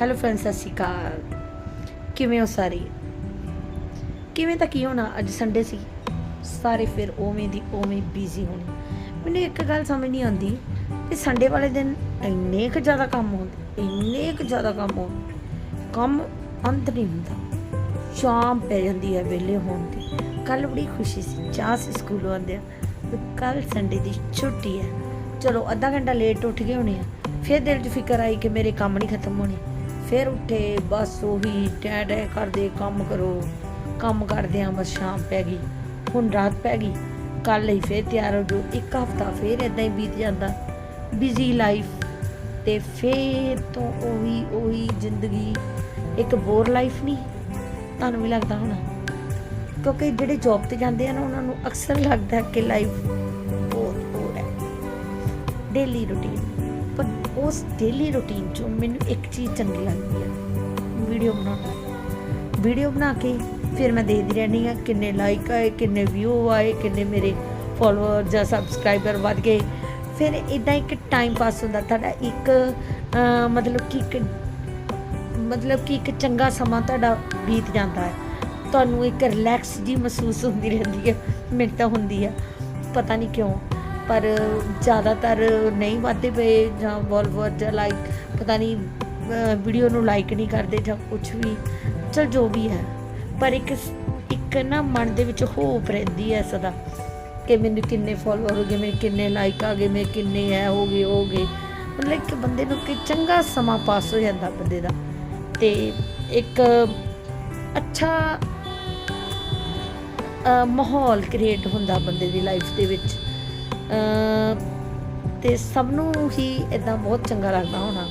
Hello friends ਸਤਿ ਸ਼੍ਰੀ ਅਕਾਲ। ਕਿਵੇਂ ਹੋ ਸਾਰੇ? ਕਿਵੇਂ ਤਾਂ ਕੀ ਹੋਣਾ? ਅੱਜ ਸੰਡੇ ਸੀ। ਸਾਰੇ ਫਿਰ ਉਵੇਂ ਦੀ ਉਵੇਂ ਬਿਜ਼ੀ ਹੋਣੇ। ਮੈਨੂੰ ਇੱਕ ਗੱਲ ਸਮਝ ਨਹੀਂ ਆਉਂਦੀ ਕਿ ਸੰਡੇ ਵਾਲੇ ਦਿਨ ਇੰਨੇ ਕੁ ਜ਼ਿਆਦਾ ਕੰਮ ਹੁੰਦੇ, ਇੰਨੇ ਕੁ ਜ਼ਿਆਦਾ ਕੰਮ ਹੁੰਦੇ। ਕੰਮ ਅੰਤ ਨਹੀਂ ਹੁੰਦਾ। ਸ਼ਾਮ ਪੈ ਜਾਂਦੀ ਹੈ ਵਿਹਲੇ ਹੋਣ 'ਤੇ। ਕੱਲ ਬੜੀ ਖੁਸ਼ੀ ਸੀ। ਚਾਹ ਸੀ ਸਕੂਲੋਂ ਆਉਂਦੇ ਕੱਲ ਸੰਡੇ ਦੀ ਛੁੱਟੀ ਹੈ। ਚਲੋ ਅੱਧਾ ਘੰਟਾ ਲੇਟ ਉੱਠ ਗਏ ਹੋਣੇ ਆ। ਫਿਰ ਦਿਲ 'ਚ ਫਿਕਰ ਆਈ ਕਿ ਮੇਰੇ ਕੰਮ ਨਹੀਂ ਖਤਮ ਹੋਣੇ। ਫਿਰ ਉੱਠੇ, ਬਸ ਉਹੀ ਟੈ ਟੈ ਕਰਦੇ ਕੰਮ ਕਰੋ। ਕੰਮ ਕਰਦਿਆਂ ਬਸ ਸ਼ਾਮ ਪੈ ਗਈ, ਹੁਣ ਰਾਤ ਪੈ ਗਈ। ਕੱਲ ਹੀ ਫਿਰ ਤਿਆਰ ਹੋ ਜਾਓ, ਇੱਕ ਹਫਤਾ ਫਿਰ ਇਦਾਂ ਹੀ ਬੀਤ ਜਾਂਦਾ। ਬਿਜ਼ੀ ਲਾਈਫ ਤੇ ਫਿਰ ਤੋਂ ਉਹੀ ਉਹੀ ਜ਼ਿੰਦਗੀ। ਇੱਕ ਬੋਰ ਲਾਈਫ ਨਹੀਂ ਤੁਹਾਨੂੰ ਵੀ ਲੱਗਦਾ ਹੋਣਾ। ਕਿਉਂਕਿ ਜਿਹੜੇ ਜੌਬ ਤੇ ਜਾਂਦੇ ਆ ਨਾ, ਉਹਨਾਂ ਨੂੰ ਅਕਸਰ ਲੱਗਦਾ ਕਿ ਲਾਈਫ ਬਹੁਤ ਬੋਰ ਹੈ। ਡੇਲੀ ਰੁਟੀਨ ਪਰ ਉਸ ਡੇਲੀ ਰੁਟੀਨ ਚੋਂ ਮੈਨੂੰ ਇੱਕ ਚੀਜ਼ ਚੰਗੀ ਲੱਗਦੀ ਹੈ ਵੀਡੀਓ ਬਣਾਉਣਾ ਵੀਡੀਓ ਬਣਾ ਕੇ ਫਿਰ ਮੈਂ ਦੇਖਦੀ ਰਹਿੰਦੀ ਹਾਂ ਕਿੰਨੇ ਲਾਈਕ ਆਏ, ਕਿੰਨੇ ਵਿਊ ਆਏ, ਕਿੰਨੇ ਮੇਰੇ ਫਾਲੋਅਰ ਜਾਂ ਸਬਸਕ੍ਰਾਈਬਰ ਵੱਧ ਗਏ। ਫਿਰ ਇਦਾਂ ਇੱਕ ਟਾਈਮ ਪਾਸ ਹੁੰਦਾ, ਤੁਹਾਡਾ ਇੱਕ ਮਤਲਬ ਕਿ ਇੱਕ, ਮਤਲਬ ਕਿ ਇੱਕ ਚੰਗਾ ਸਮਾਂ ਤੁਹਾਡਾ ਬੀਤ ਜਾਂਦਾ ਹੈ। ਤੁਹਾਨੂੰ ਇੱਕ ਰਿਲੈਕਸ ਜੀ ਮਹਿਸੂਸ ਹੁੰਦੀ ਰਹਿੰਦੀ ਹੈ ਮੈਨੂੰ ਤਾਂ ਹੁੰਦੀ ਹੈ ਪਤਾ ਨਹੀਂ ਕਿਉਂ। ਪਰ ਜ਼ਿਆਦਾਤਰ ਨਹੀਂ ਵੱਧਦੇ ਪਏ ਜਾਂ ਬਹੁਤ ਜਾਂ ਲਾਈਕ ਪਤਾ ਨਹੀਂ ਵੀਡੀਓ ਨੂੰ ਲਾਈਕ ਨਹੀਂ ਕਰਦੇ ਜਾਂ ਕੁਝ ਵੀ। ਚਲ ਜੋ ਵੀ ਹੈ। ਪਰ ਇੱਕ ਇੱਕ ਨਾ ਮਨ ਦੇ ਵਿੱਚ ਹੋਪ ਰਹਿੰਦੀ ਹੈ ਸਦਾ ਕਿ ਮੈਨੂੰ ਕਿੰਨੇ ਫੋਲੋਅਰ ਹੋ ਗਏ ਮੇਰੇ ਕਿੰਨੇ ਲਾਈਕ ਆ ਗਏ ਮੇਰੇ ਕਿੰਨੇ ਹੈ ਹੋ ਗਏ ਹੋ ਗਏ। ਮਤਲਬ ਕਿ ਬੰਦੇ ਨੂੰ ਕਿ ਚੰਗਾ ਸਮਾਂ ਪਾਸ ਹੋ ਜਾਂਦਾ ਬੰਦੇ ਦਾ। ਤੇ ਇੱਕ ਅੱਛਾ ਮਾਹੌਲ ਕ੍ਰੀਏਟ ਹੁੰਦਾ ਬੰਦੇ ਦੀ ਲਾਈਫ ਦੇ ਵਿੱਚ। ਤੇ ਸਭ ਨੂੰ ਹੀ ਇਦਾਂ ਬਹੁਤ ਚੰਗਾ ਲੱਗਦਾ ਹੋਣਾ।